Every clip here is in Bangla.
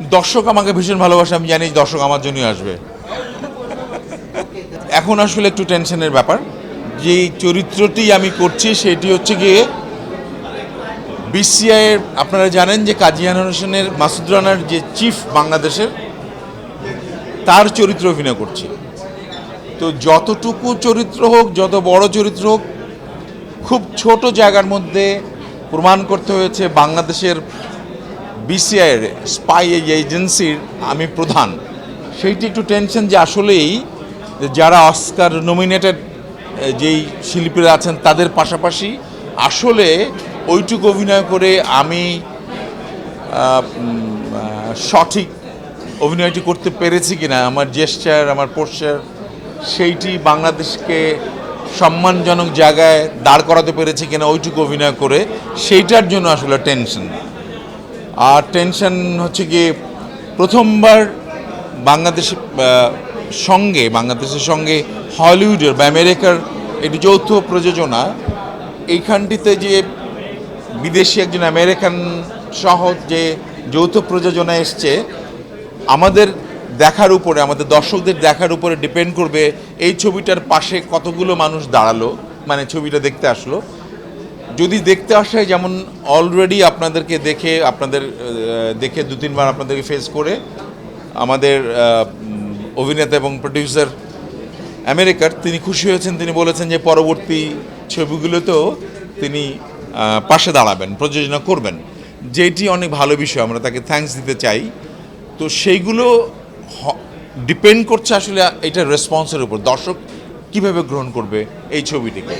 দর্শক আমাকে ভীষণ ভালোবাসে, আমি জানি দর্শক আমার জন্যই আসবে। এখন আসলে একটু টেনশনের ব্যাপার। যে চরিত্রটি আমি করছি, সেটি হচ্ছে গিয়ে বিসিআইয়ের আপনারা জানেন যে কাজিয়ান হোসেনের, মাসুদ রানার যে চিফ বাংলাদেশের, তার চরিত্র অভিনয় করছি। তো যতটুকু চরিত্র হোক, যত বড় চরিত্র হোক, খুব ছোট জায়গার মধ্যে প্রমাণ করতে হয়েছে বাংলাদেশের বিসিআইয়ের স্পাই এজেন্সির আমি প্রধান। সেইটি একটু টেনশন যে আসলেই যারা অস্কার নমিনেটেড যেই শিল্পীরা আছেন তাদের পাশাপাশি আসলে ওইটুকু অভিনয় করে আমি সঠিক অভিনয়টি করতে পেরেছি কিনা, আমার জেস্টার আমার পোস্টার সেইটি বাংলাদেশকে সম্মানজনক জায়গায় দাঁড় করাতে পেরেছি কিনা ওইটুকু অভিনয় করে, সেইটার জন্য আসলে টেনশন আর টেনশন হচ্ছে গিয়ে প্রথমবার বাংলাদেশ সঙ্গে, বাংলাদেশের সঙ্গে হলিউডের বা আমেরিকার এটি যৌথ প্রযোজনা, এইখানটিতে যে বিদেশি একজন আমেরিকান সহ যে যৌথ প্রযোজনা এসছে, আমাদের দেখার উপরে, আমাদের দর্শকদের দেখার উপরে ডিপেন্ড করবে এই ছবিটার পাশে কতগুলো মানুষ দাঁড়াল মানে ছবিটা দেখতে আসলো। যদি দেখতে আসে, যেমন অলরেডি আপনাদেরকে দেখে, আপনাদের দেখে দু তিনবার আপনাদেরকে ফেস করে, আমাদের অভিনেতা এবং প্রডিউসার আমেরিকার, তিনি খুশি হয়েছেন, তিনি বলেছেন যে পরবর্তী ছবিগুলোতেও তিনি পাশে দাঁড়াবেন, প্রযোজনা করবেন। যেটি অনেক ভালো বিষয়, আমরা তাকে থ্যাঙ্কস দিতে চাই। তো সেইগুলো ডিপেন্ড করছে আসলে এটার রেসপন্সের উপর। দর্শক কীভাবে গ্রহণ করবে এই ছবিটিকে?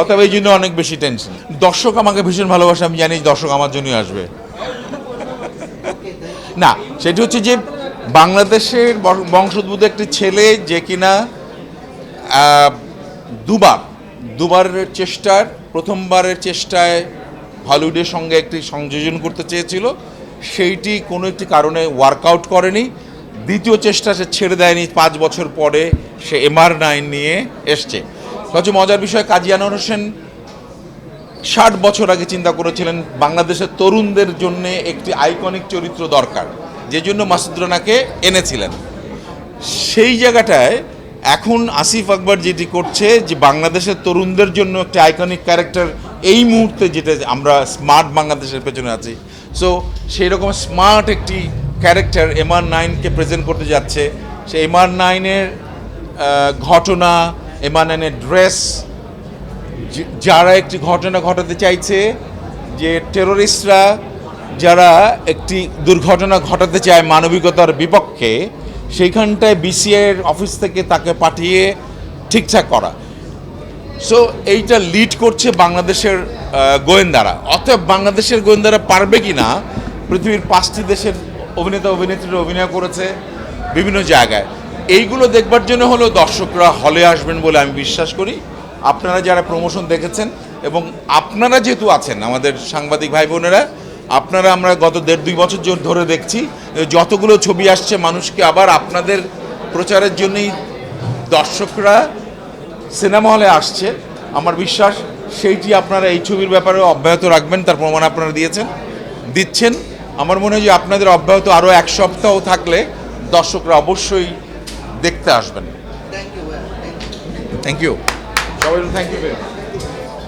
অতএব এই জন্য অনেক বেশি টেনশন দর্শক আমাকে ভীষণ ভালোবাসে, আমি জানি দর্শক আমার জন্যই আসবে। না, সেটি হচ্ছে যে বাংলাদেশের বংশোদ্ভূত একটি ছেলে যে কিনা দুবার, দুবারের চেষ্টার, প্রথমবারের চেষ্টায় হলিউডের সঙ্গে একটি সংযোজন করতে চেয়েছিল। সেইটি কোনো একটি কারণে ওয়ার্কআউট করেনি। দ্বিতীয় চেষ্টা সে ছেড়ে দেয়নি, পাঁচ বছর পরে সে এমআর নাইন নিয়ে এসছে। সবচেয়ে মজার বিষয় কাজিয়ান হোসেন ষাট বছর আগে চিন্তা করেছিলেন বাংলাদেশের তরুণদের জন্য একটি আইকনিক চরিত্র দরকার, যে জন্য মাসুদ রানাকে এনেছিলেন। সেই জায়গাটায় এখন আসিফ আকবর যেটি করছে, যে বাংলাদেশের তরুণদের জন্য একটা আইকনিক ক্যারেক্টার এই মুহূর্তে যেটা আমরা স্মার্ট বাংলাদেশের পেছনে আছি। সো সেই রকম স্মার্ট একটি ক্যারেক্টার এমআর নাইনকে প্রেজেন্ট করতে যাচ্ছে। সে এমআর নাইনের ঘটনা এমআর নাইনের ড্রেস যারা একটি ঘটনা ঘটাতে চাইছে, যে টেরোরিস্টরা যারা একটি দুর্ঘটনা ঘটাতে চায় মানবিকতার বিপক্ষে, সেইখানটায় বিসিআইয়ের অফিস থেকে তাকে পাঠিয়ে ঠিকঠাক করা। সো এইটা লিড করছে বাংলাদেশের গোয়েন্দারা। অতএব বাংলাদেশের গোয়েন্দারা পারবে কি না পৃথিবীর পাঁচটি দেশের অভিনেতা, অভিনেত্রীরা অভিনয় করেছে বিভিন্ন জায়গায়। এইগুলো দেখবার জন্য হলো দর্শকরা হলে আসবেন বলে আমি বিশ্বাস করি। আপনারা যারা প্রমোশন দেখেছেন এবং আপনারা যেহেতু আছেন, আমাদের সাংবাদিক ভাই বোনেরা, আপনারা আমরা গত দেড় দুই বছর ধরে দেখছি, যতগুলো ছবি আসছে মানুষকে আবার আপনাদের প্রচারের জন্যই দর্শকরা সিনেমা হলে আসছে। আমার বিশ্বাস সেইটি আপনারা এই ছবির ব্যাপারে অব্যাহত রাখবেন, তার প্রমাণ আপনারা দিয়েছেন। দিচ্ছেন। আমার মনে হয় যে আপনাদের অব্যাহত আরও এক সপ্তাহ থাকলে দর্শকরা অবশ্যই দেখতে আসবেন। থ্যাংক ইউ সবাই থ্যাংক ইউ